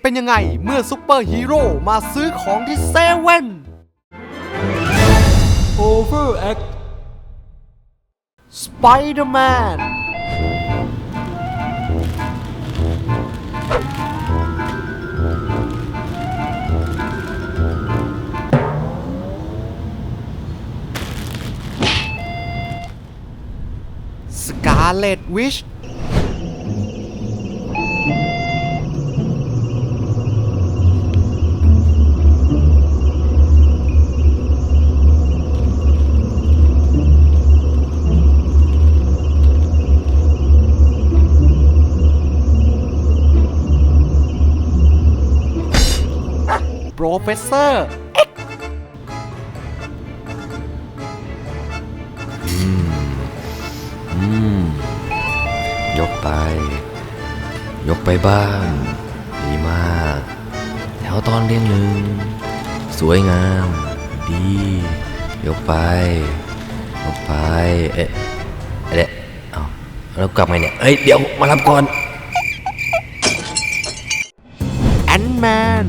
จะเป็นยังไง เมื่อซุปเปอร์ฮีโร่มาซื้อของที่เซเว่น Overact Spider-Man สกาเลตวิช เฟสเซอร์ยกไป ยกไปบ้าง ดีมากแถวตอนเรียงหนึ่งสวยงาม ดี ยกไป ยกไป เอ๊ะเอ๊ะเอาแล้วกลับไงเนี่ยเอ้ย เดี๋ยวมารับก่อนแอนแมน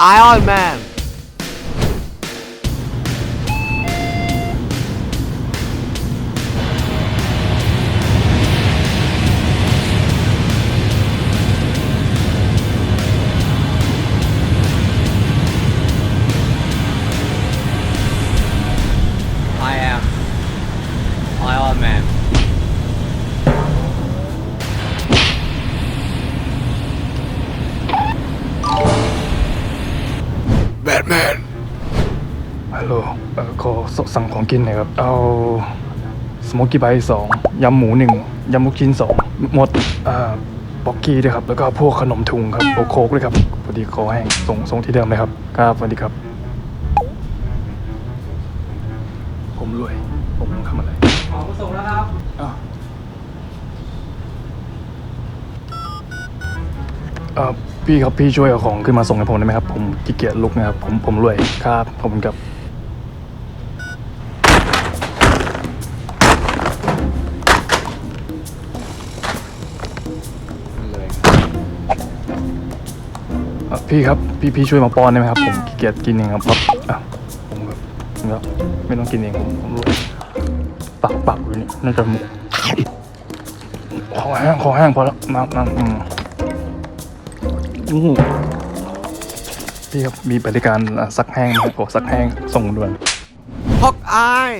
ไอ สสั่งของกินหน่อยครับ เอาสโมกกี้ไบต์สองยำหมูหนึ่งยำลูกชิ้นสองหมดเอ่อบ็อกกี้ด้วยครับ แล้วก็พวกขนมถุงครับโอโคกด้วยครับพอดีคอแห้งส่งส่งที่เดิมเลยครับครับสวัสดีครับ ผมรวย ผมทำอะไรของส่งแล้วครับอ้าวเอ่อพี่ครับพี่ช่วยเอาของขึ้นมาส่งให้ผมได้ไหมครับ ผมขี้เกียจลุกนะครับ ผมผมรวยครับผมครับ พี่ครับ พี่พี่ช่วยมาป้อนได้ไหมครับ ผมขี้เกียจกินเองครับอะผมแบบผมแบบไม่ต้องกินเองผมผมรู้ปากปากอยู่นี่น่าจะหมกคอแห้งคอแห้งพอแล้วน้ำน้ำอืมอื้อหือพี่ครับมีบริการอะซักแห้งไหมครับโอ้ซักแห้งส่งด่วนฮอกอาย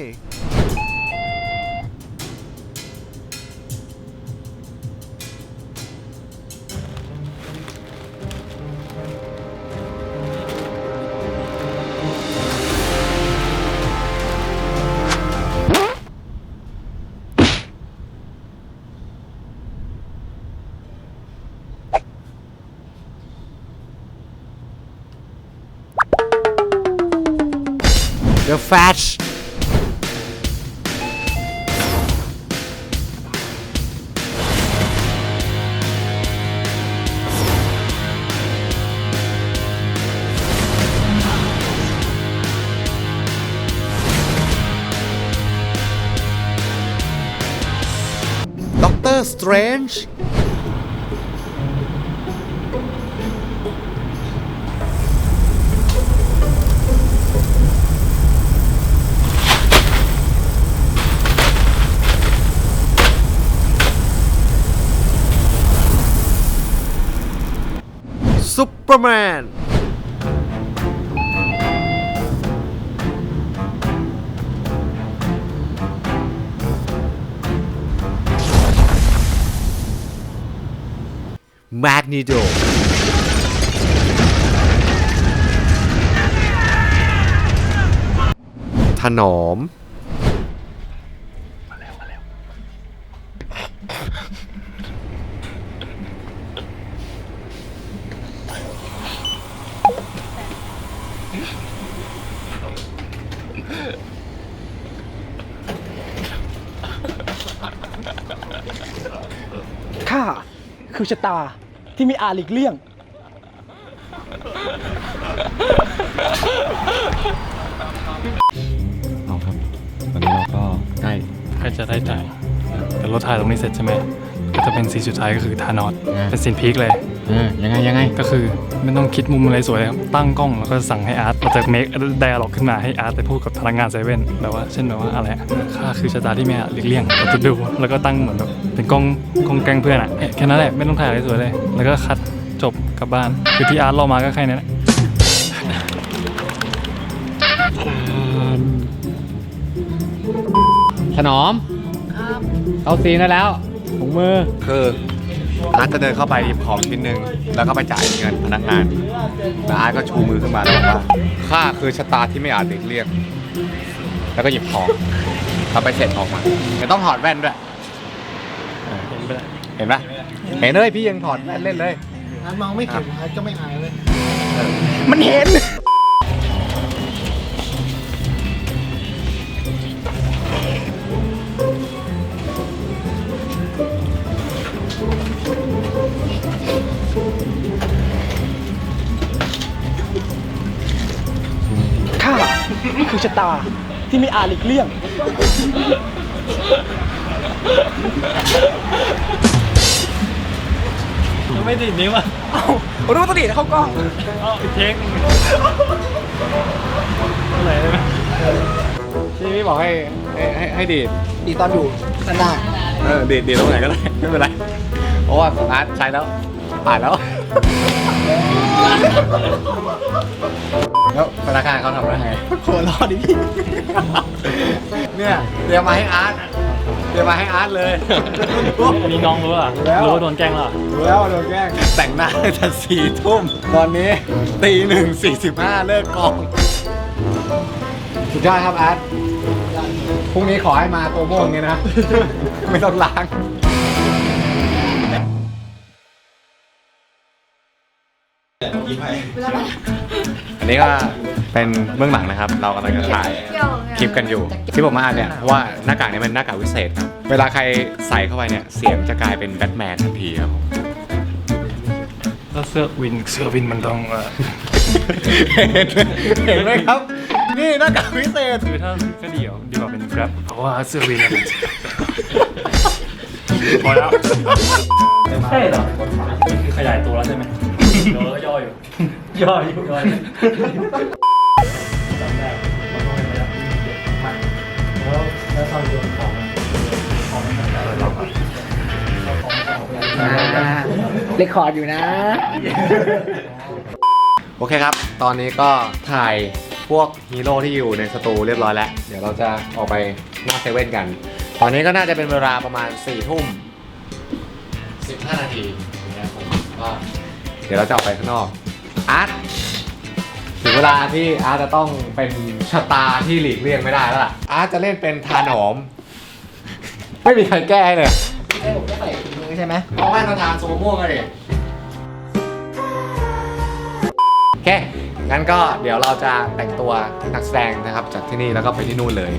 The Flash ด็อกเตอร์สเตรนจ์ ซุ ปอร์แมนแมกนีโดถนอม ข้า คือชะตาที่มีอาหลีกเลี่ยง เอาครับวันนี้เราก็ได้ใครจะได้จ่ายแต่รถถ่ายตรงนี้เสร็จใช่ไหม ก็จะเป็นซีนสุดท้ายก็คือทานอสเป็นซีนพีคเลย เออยังไงยังไง ก็คือไม่ต้องคิดมุมอะไรสวยเลยครับตั้งกล้องแล้วก็สั่งให้อาร์ตเราจะเมคไดอะล็อกขึ้นมาให้อาร์ตไปพูดกับพนักงานเซเว่นแบบว่าเช่นแบบว่าอะไรอะค่าคือชะตาที่ไม่อาจหลีกเลี่ยงเราจะดูแล้วก็ตั้งเหมือนแบบเป็นกล้องกล้องแกล้งเพื่อนอะแค่นั้นแหละไม่ต้องถ่ายอะไรสวยเลย แล้วก็คัดจบกลับบ้านคือที่อาร์ตรอมาก็แค่นั้นแหละถนอม เอาซีนได้แล้ว ถุงมือ คืออาร์ตจะเดินเข้าไปหยิบของชิ้นหนึ่งแล้วก็ไปจ่ายเงินพนักงานแล้วอาร์ตก็ชูมือขึ้นมาแล้วบอกว่าค่าคือชะตาที่ไม่อาจหลีกเลี่ยงแล้วก็หยิบของแล้วไปเสร็จออกมาไม่ต้องถอดแว่นด้วยเห็นปะเห็นเลยพี่ยังถอดแว่นเล่นเลย มองไม่เห็นก็ไม่อายเลย มันเห็น ชะตาที่ไม่อาจหลีกเลี่ยง ไม่ติดนิ้วอะรู้ตัวดีเข้ากล้องเทคอะไรได้ไหมพี่พี่บอกให้ให้ให้ให้ดีดดีตอนอยู่ข้างหน้าเออดีดดีดตรงไหนก็ได้ไม่เป็นไรเพราะว่าของอาร์ตใช้แล้วผ่านแล้ว แล้วพนักงานเขาทำได้ไงหัวเรอดิพี่ เนี่ยเตรียมมาให้อาร์ตเตรียมมาให้อาร์ตเลย อันนี้น้องรู้อะแล้ว รู้ว่าโดนแกล้งเหรอรู้แล้วโดนแกล้งแต่งหน้าจะสี่ทุ่มตอนนี้ตีหนึ่งสี่สิบห้าเลิกกอง สุดยอดครับอาร์ตพรุ่งนี้ขอให้มาตัวโม่งเนี่ยนะ ไม่ต้องล้างอัน นี้ก็เป็นเบื้องหลังนะครับ เรากำลังจะถ่ายคลิปกันอยู่ ที่ผมมาเนี่ยเพราะว่าหน้ากากนี้เป็นหน้ากากวิเศษครับ เวลาใครใส่เข้าไปเนี่ย เสียงจะกลายเป็นแบทแมนทันทีครับผมแล้วเสื้อวินเสื้อวินมันต้องเออเห็นเห็นไหมครับ นี่หน้ากากวิเศษ คือถ้าก็ดีอะดีกว่าเป็นแกร็บเพราะว่าเสื้อวินเนี่ยพอแล้ว ใช่เหรอคือขยายตัวแล้วใช่ไหมเดี๋ยวก็ย่ออยู่ ย่ออยู่ย่ออยู่จำได้มันต้องเป็นระยะที่เด็กมากแล้วแล้วเข้าโยนของของมันแต่ละรอบอะเอาของมาของเรคคอร์ดอยู่นะ โอเคครับ ตอนนี้ก็ถ่ายพวกฮีโร่ที่อยู่ในสตูเรียบร้อยแล้ว เดี๋ยวเราจะออกไปหน้าเซเว่นกัน ตอนนี้ก็น่าจะเป็นเวลาประมาณ4ี่ทุ่ม15 นาทีนะครับผมก็เดี๋ยวเราจะออกไปข้างนอก อาร์ตถึงเวลาที่อาร์ตจะต้องเป็นชะตาที่หลีกเลี่ยงไม่ได้แล้วล่ะ อาร์ตจะเล่นเป็นทานหอม ไม่มีใครแก้ให้เลยให้ผมจะใส่ถุงมือใช่ไหมเอาแว่นมาทานโซม่วงกันดิโอเค งั้นก็เดี๋ยวเราจะแต่งตัวนักแสดงนะครับ จากที่นี่แล้วก็ไปที่นู่นเลย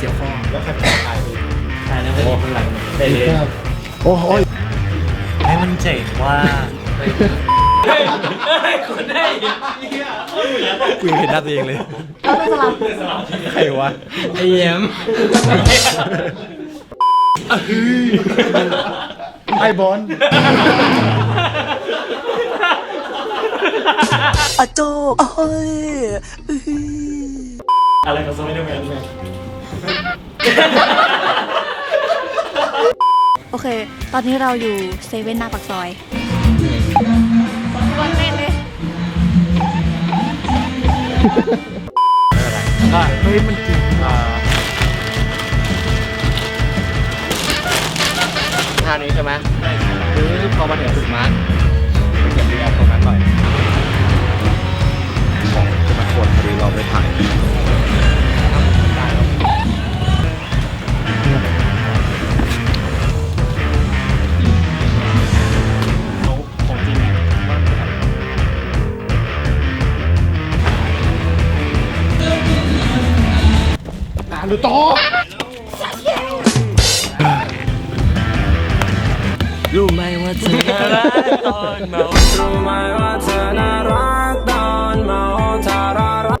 เสียวคอถ่ายในโอ้ข้างหลังเตะเลยโอ้โหให้มันเจ๋งว่าเฮ้ยคนได้กูเห็นหน้าตัวเองเลยเอาไปสลับใครวะไอ้เยี่ยมไอ้บอลอะโจโอ้ยอื้อหืออะไรกับโซไม่ได้แมน โอเค ตอนนี้เราอยู่เซเว่นหน้าปากซอยวันเล่นเลยก็เฮ้ยมันจริงอ่าท่านี้ใช่ไหมคือพอมาถึงจุดมาร์คไปเก็บรีแอคตรงนั้นหน่อยของจะมาควรพอดีเราไปถ่าย ดูโต๊ะรู้ไหมว่าเธอน่ารักตอนเมารู้ไหมว่าเธอน่ารักตอนเมาเธอารัก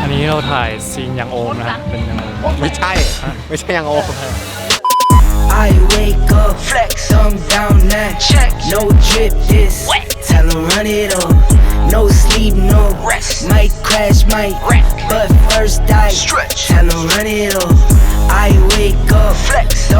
อันนี้เราถ่ายซีนยังโอมนะเป็นยังไงไม่ใช่ ไม่ใช่ยังโอม I wake up flex I'm down that check no drip this Tell 'em run it up. No sleep, no rest. Might crash, might wreck. But first I stretch. Tell 'em run it up. I wake up, flex.